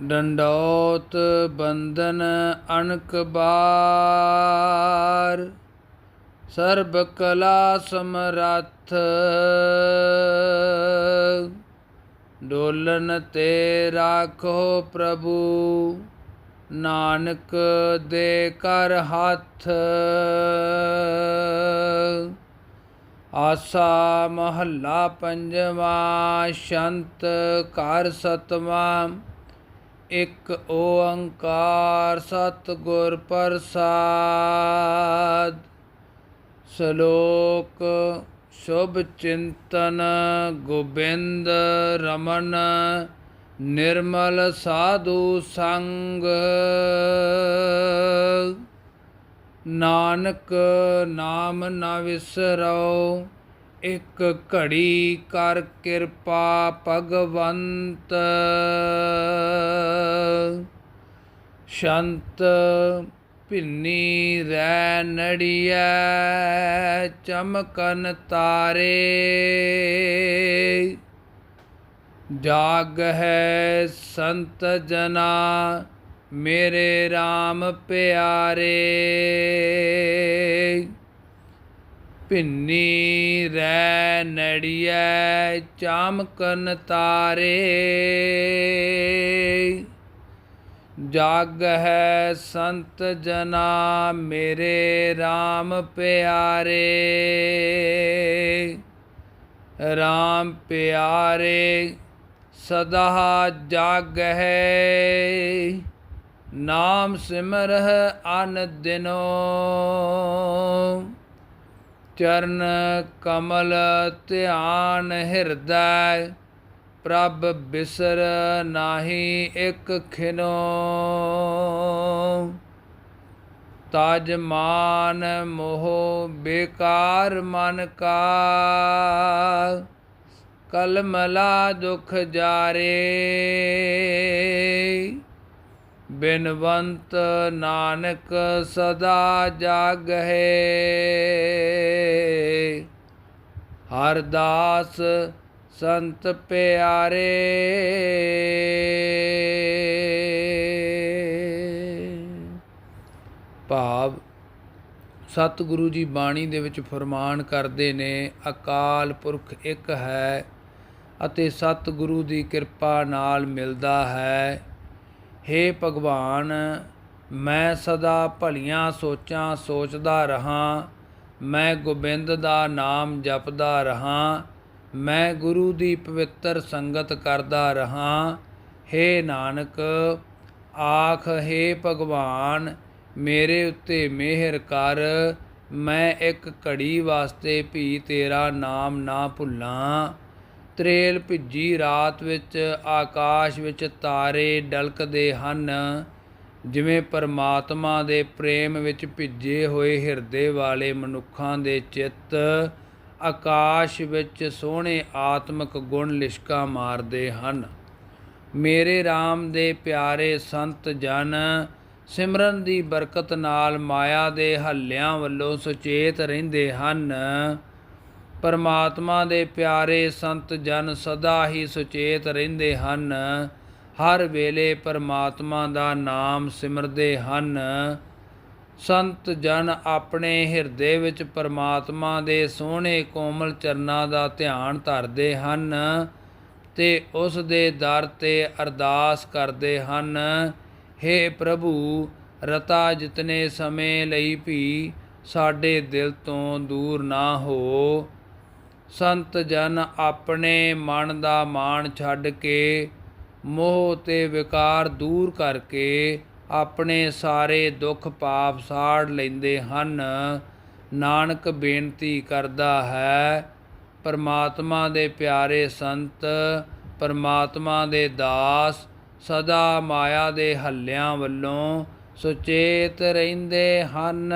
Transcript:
ਡੰਡੌਤ ਬੰਦਨ ਅਨਕ ਬਾਰ, ਸਰਬ ਕਲਾ ਸਮਰੱਥ। ਡੋਲਨ ਤੇ ਰਾਖੋ ਪ੍ਰਭੂ, ਨਾਨਕ ਦੇ ਕਰ ਹੱਥ। ਆਸਾ ਮਹੱਲਾ ਪੰਜਵਾ, ਸ਼ੰਤ ਕਰ ਸਤਵਾਂ। ਇੱਕ ਓੰਕਾਰ ਸਤਿਗੁਰ ਪ੍ਰਸਾਦ। ਸ਼ਲੋਕ ਸ਼ੁਭ ਚਿੰਤਨ ਗੋਬਿੰਦ ਰਮਨ ਨਿਰਮਲ ਸਾਧੂ ਸੰਗ। ਨਾਨਕ ਨਾਮ ਨਾ ਵਿਸਰੋ। ਇੱਕ ਘੜੀ ਕਰ ਕਿਰਪਾ ਭਗਵੰਤ। ਸ਼ੰਤ ਭਿੰਨੀ ਰੈ ਨੜੀਐ, ਚਮਕਨ ਤਾਰੇ। ਜਾਗ ਹੈ ਸੰਤ ਜਨਾ, ਮੇਰੇ RAM ਪਿਆਰੇ। ਭਿੰਨੀ ਰੈ ਨੜੀਐ, ਚਾਮਕਨ ਤਾਰੇ। ਜਾਗ ਹੈ ਸੰਤ ਜਨਾ ਮੇਰੇ RAM ਪਿਆਰੇ। RAM ਪਿਆਰੇ, ਸਦਾ ਜਾਗ ਹੈ ਨਾਮ ਸਿਮਰਹਿ ਅਨ ਦਿਨੋ। ਚਰਨ ਕਮਲ ਧਿਆਨ ਹਿਰਦੈ, ਪ੍ਰਭ ਬਿਸਰ ਨਾਹੀ ਇਕ ਖਿਨੋ। ਤਜ ਮਾਨ ਮੋਹ ਬੇਕਾਰ ਮਨ ਕਾ, ਕਲਮਲਾ ਦੁਖ ਜਾਰੇ। ਬਿਨਵੰਤ ਨਾਨਕ ਸਦਾ ਜਾਗਹਿ। ਹਰ ਦਾਸ ਸੰਤ ਪਿਆਰੇ। ਭਾਵ ਸਤਿਗੁਰੂ ਜੀ ਬਾਣੀ ਦੇ ਵਿੱਚ ਫਰਮਾਨ ਕਰਦੇ ਨੇ, ਅਕਾਲ ਪੁਰਖ ਇੱਕ ਹੈ ਅਤੇ ਸਤਿਗੁਰੂ ਦੀ ਕਿਰਪਾ ਨਾਲ ਮਿਲਦਾ ਹੈ। हे ਭਗਵਾਨ ਮੈਂ ਸਦਾ ਭਲੀਆਂ ਸੋਚਾਂ ਸੋਚਦਾ ਰਹਾ ਮੈਂ ਗੋਬਿੰਦ ਦਾ ਨਾਮ ਜਪਦਾ ਰਹਾ ਮੈਂ ਗੁਰੂ ਦੀ ਪਵਿੱਤਰ ਸੰਗਤ ਕਰਦਾ ਰਹਾ हे ਨਾਨਕ ਆਖ हे ਭਗਵਾਨ ਮੇਰੇ ਉੱਤੇ ਮਿਹਰ ਕਰ ਮੈਂ ਇੱਕ ਘੜੀ ਵਾਸਤੇ ਵੀ ਤੇਰਾ ਨਾਮ ਨਾ ਭੁੱਲਾਂ ਤਰੇਲ ਭਿੱਜੀ ਰਾਤ ਵਿੱਚ ਆਕਾਸ਼ ਵਿੱਚ ਤਾਰੇ ਡਲਕਦੇ ਹਨ, ਜਿਵੇਂ ਪਰਮਾਤਮਾ ਦੇ ਪ੍ਰੇਮ ਵਿੱਚ ਭਿੱਜੇ ਹੋਏ ਹਿਰਦੇ ਵਾਲੇ ਮਨੁੱਖਾਂ ਦੇ ਚਿੱਤ, ਆਕਾਸ਼ ਵਿੱਚ ਸੋਹਣੇ ਆਤਮਿਕ ਗੁਣ ਲਿਸ਼ਕਾ ਮਾਰਦੇ ਹਨ। ਮੇਰੇ RAM ਦੇ ਪਿਆਰੇ ਸੰਤ ਜਨ, ਸਿਮਰਨ ਦੀ ਬਰਕਤ ਨਾਲ ਮਾਇਆ ਦੇ ਹੱਲਿਆਂ ਵੱਲੋਂ ਸੁਚੇਤ ਰਹਿੰਦੇ ਹਨ। ਪਰਮਾਤਮਾ ਦੇ ਪਿਆਰੇ ਸੰਤ ਜਨ ਸਦਾ ਹੀ ਸੁਚੇਤ ਰਹਿੰਦੇ ਹਨ। ਹਰ ਵੇਲੇ ਪਰਮਾਤਮਾ ਦਾ ਨਾਮ ਸਿਮਰਦੇ ਹਨ। ਸੰਤ ਜਨ ਆਪਣੇ ਹਿਰਦੇ ਵਿੱਚ ਪਰਮਾਤਮਾ ਦੇ ਸੋਹਣੇ ਕੋਮਲ ਚਰਨਾਂ ਦਾ ਧਿਆਨ ਧਰਦੇ ਹਨ ਤੇ ਉਸ ਦੇ ਦਰ ਤੇ ਅਰਦਾਸ ਕਰਦੇ ਹਨ। हे ਪ੍ਰਭੂ, ਰਤਾ ਜਿਤਨੇ ਸਮੇਂ ਲਈ ਵੀ ਸਾਡੇ ਦਿਲ ਤੋਂ ਦੂਰ ਨਾ ਹੋ। ਸੰਤ ਜਨ ਆਪਣੇ ਮਨ ਦਾ ਮਾਣ ਛੱਡ ਕੇ ਮੋਹ ਤੇ ਵਿਕਾਰ ਦੂਰ ਕਰਕੇ ਆਪਣੇ ਸਾਰੇ ਦੁੱਖ ਪਾਪ ਸਾੜ ਲੈਂਦੇ ਹਨ। ਨਾਨਕ ਬੇਨਤੀ ਕਰਦਾ ਹੈ, ਪਰਮਾਤਮਾ ਦੇ ਪਿਆਰੇ ਸੰਤ, ਪਰਮਾਤਮਾ ਦੇ ਦਾਸ, ਸਦਾ ਮਾਇਆ ਦੇ ਹੱਲਿਆਂ ਵੱਲੋਂ ਸੁਚੇਤ ਰਹਿੰਦੇ ਹਨ।